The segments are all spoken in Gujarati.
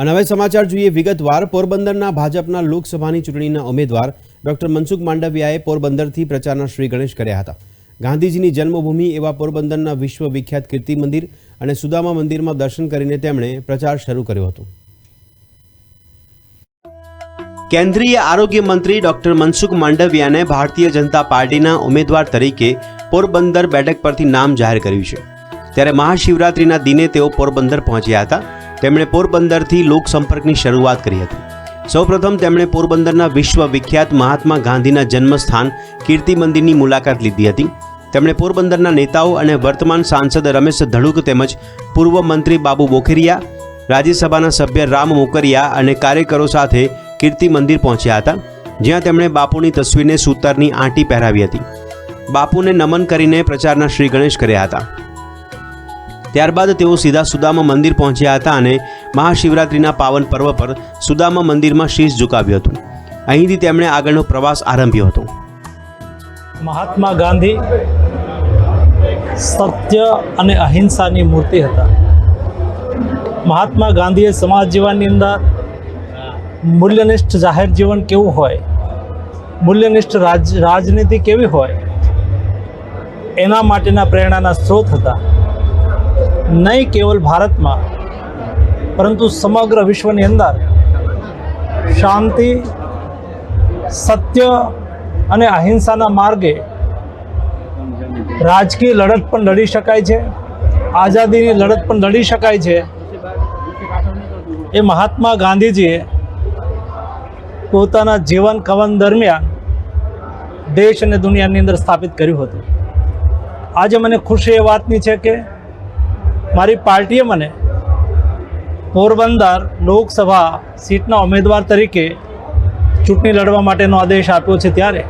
અને હવે સમાચાર જોઈએ વિગતવાર. પોરબંદરના ભાજપના લોકસભાની ચૂંટણીના ઉમેદવાર ડોક્ટર મનસુખ માંડવિયાએ પોરબંદરથી પ્રચારના શ્રી ગણેશ કર્યા હતા. ગાંધીજીની જન્મભૂમિ એવા પોરબંદરના વિશ્વ વિખ્યાત કીર્તિ મંદિર અને સુદામા મંદિરમાં દર્શન કરીને તેમણે પ્રચાર શરૂ કર્યો હતો. કેન્દ્રીય આરોગ્ય મંત્રી ડોક્ટર મનસુખ માંડવિયાને ભારતીય જનતા પાર્ટીના ઉમેદવાર તરીકે પોરબંદર બેઠક પરથી નામ જાહેર કર્યું છે. ત્યારે મહાશિવરાત્રિના દિને તેઓ પોરબંદર પહોંચ્યા હતા. તેમણે પોરબંદરથી લોકસંપર્કની શરૂઆત કરી હતી. સૌપ્રથમ તેમણે પોરબંદરના વિશ્વ વિખ્યાત મહાત્મા ગાંધીના જન્મસ્થાન કીર્તિ મંદિરની મુલાકાત લીધી હતી. તેમણે પોરબંદરના નેતાઓ અને વર્તમાન સાંસદ રમેશ ધડુક તેમજ પૂર્વ મંત્રી બાબુ બોખેરિયા, રાજ્યસભાના સભ્ય રામ મોકરિયા અને કાર્યકરો સાથે કીર્તિ મંદિર પહોંચ્યા હતા, જ્યાં તેમણે બાપુની તસવીરને સૂતરની આંટી પહેરાવી હતી. બાપુને નમન કરીને પ્રચારના શ્રી ગણેશ કર્યા હતા. ત્યારબાદ તેઓ સીધા સુદામા મંદિર પહોંચ્યા હતા અને મહાશિવરાત્રિના પાવન પર્વ પર સુદામા મંદિરમાં શીશ ઝુકાવ્યું હતું. અહીંથી તેમણે આગળનો પ્રવાસ આરંભ્યો હતો. મહાત્મા ગાંધી સત્ય અને અહિંસાની મૂર્તિ હતા. મહાત્મા ગાંધીએ સમાજ જીવનની અંદર મૂલ્યનિષ્ઠ જાહેર જીવન કેવું હોય, મૂલ્યનિષ્ઠ રાજ, રાજનીતિ કેવી હોય, એના માટેના પ્રેરણાના સ્ત્રોત હતા. નહીં કેવલ ભારતમાં, પરંતુ સમગ્ર વિશ્વની અંદર શાંતિ, સત્ય અને અહિંસાના માર્ગે રાજકીય લડત પણ લડી શકાય છે, આઝાદીની લડત પણ લડી શકાય છે. એ મહાત્મા ગાંધીજીએ પોતાના જીવન કવન દરમિયાન દેશ અને દુનિયાની અંદર સ્થાપિત કર્યું હતું. આજે મને ખુશી એ વાતની છે કે મારી પાર્ટીએ મને પોરબંદર લોકસભા સીટના ઉમેદવાર તરીકે ચૂંટણી લડવા માટેનો આદેશ આપ્યો છે ત્યારે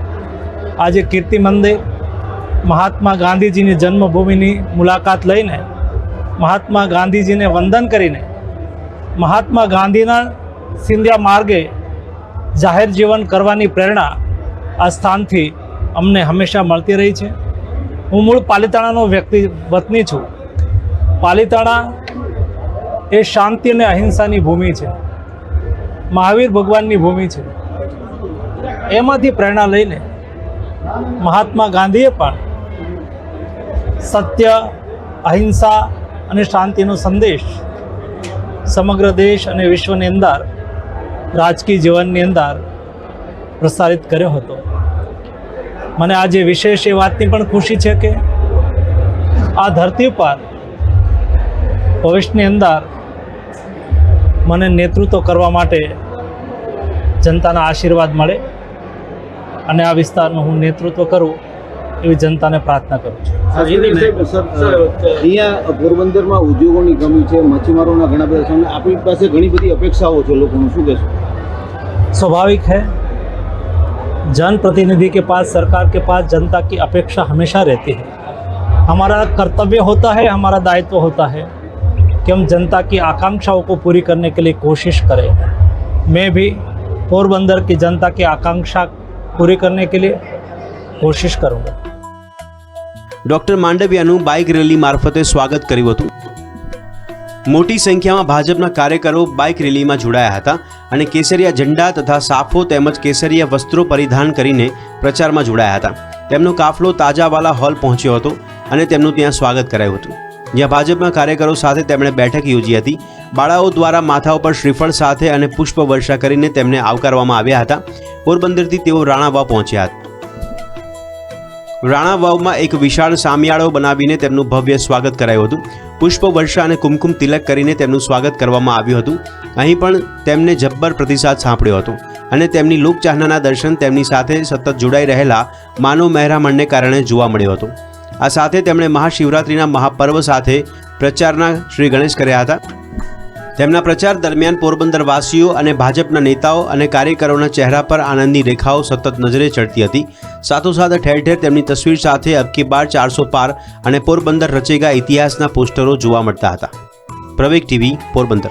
આજે કીર્તિ મંદિર મહાત્મા ગાંધીજીની જન્મભૂમિની મુલાકાત લઈને મહાત્મા ગાંધીજીને વંદન કરીને મહાત્મા ગાંધીના સિંધિયા માર્ગે જાહેર જીવન કરવાની પ્રેરણા આ સ્થાનથી અમને હંમેશા મળતી રહી છે. હું મૂળ પાલિતાણાનો વ્યક્તિ, વતની છું. પાલિતાણા એ શાંતિ અને અહિંસાની ભૂમિ છે. મહાવીર ભગવાનની ભૂમિ છે. એમાંથી પ્રેરણા લઈને મહાત્મા ગાંધીએ પણ સત્ય, અહિંસા અને શાંતિનો સંદેશ સમગ્ર દેશ અને વિશ્વની અંદર, રાજકીય જીવનની અંદર પ્રસારિત કર્યો હતો. મને આજે વિશેષ એ વાતની પણ ખુશી છે કે આ ધરતી પર ભવિષ્યની અંદર મને નેતૃત્વ કરવા માટે જનતાના આશીર્વાદ મળે અને આ વિસ્તારનું હું નેતૃત્વ કરું એવી જનતાને પ્રાર્થના કરું છું અહીંયા પોરબંદરમાં ઉદ્યોગોની કમી છે મચ્છીમારોના ઘણા બધા સામે આપણી પાસે ઘણી બધી અપેક્ષાઓ છે લોકોનું શું કહેશો स्वाभाविक है जनप्रतिनिधि के पास सरकार के पास जनता की अपेक्षा हमेशा रहती है हमारा कर्तव्य होता है हमारा दायित्व होता है कि हम जनता की आकांक्षाओं को पूरी करने के लिए कोशिश करें मैं भी पोरबंदर की जनता की आकांक्षा पूरी करने के लिए कोशिश करूँगा ડોક્ટર માંડવિયાનું બાઇક રેલી મારફતે સ્વાગત કર્યું હતું મોટી સંખ્યામાં ભાજપના કાર્યકરો બાઇક રેલીમાં જોડાયા હતા અને કેસરિયા ઝંડા તથા સાફો તેમજ કેસરિયા વસ્ત્રો પરિધાન કરીને પ્રચારમાં જોડાયા હતા તેમનો કાફલો તાજાવાલા હોલ પહોંચ્યો હતો અને તેમનું ત્યાં સ્વાગત કરાયું હતું જ્યાં ભાજપના કાર્યકરો સાથે તેમણે બેઠક યોજી હતી. બાળાઓ દ્વારા માથા ઉપર શ્રીફળ સાથે અને પુષ્પ વર્ષા કરીને તેમને આવકારવામાં આવ્યા હતા. પોરબંદરથી તેઓ રાણાવાવ પહોંચ્યા હતા. રાણા વાવમાં એક વિશાળ સામિયાળો બનાવીને તેમનું ભવ્ય સ્વાગત કરાયું હતું. પુષ્પ વર્ષા અને કુમકુમ તિલક કરીને તેમનું સ્વાગત કરવામાં આવ્યું હતું. અહીં પણ તેમને જબ્બર પ્રતિસાદ સાંપડ્યો હતો અને તેમની લોકચાહનાના દર્શન તેમની સાથે સતત જોડાઈ રહેલા માનવ મહેરામણને કારણે જોવા મળ્યો હતો. આ સાથે તેમણે મહાશિવરાત્રિના મહાપર્વ સાથે પ્રચારના શ્રી ગણેશ કર્યા હતા. તેમના પ્રચાર દરમિયાન પોરબંદરવાસીઓ અને ભાજપના નેતાઓ અને કાર્યકરોના ચહેરા પર આનંદની રેખાઓ સતત નજરે ચડતી હતી. સાથોસાથ ઠેર ઠેર તેમની તસવીર સાથે અબકી બાર ચારસો પાર અને પોરબંદર રચેગા ઇતિહાસના પોસ્ટરો જોવા મળતા હતા. પ્રવેગ ટીવી, પોરબંદર.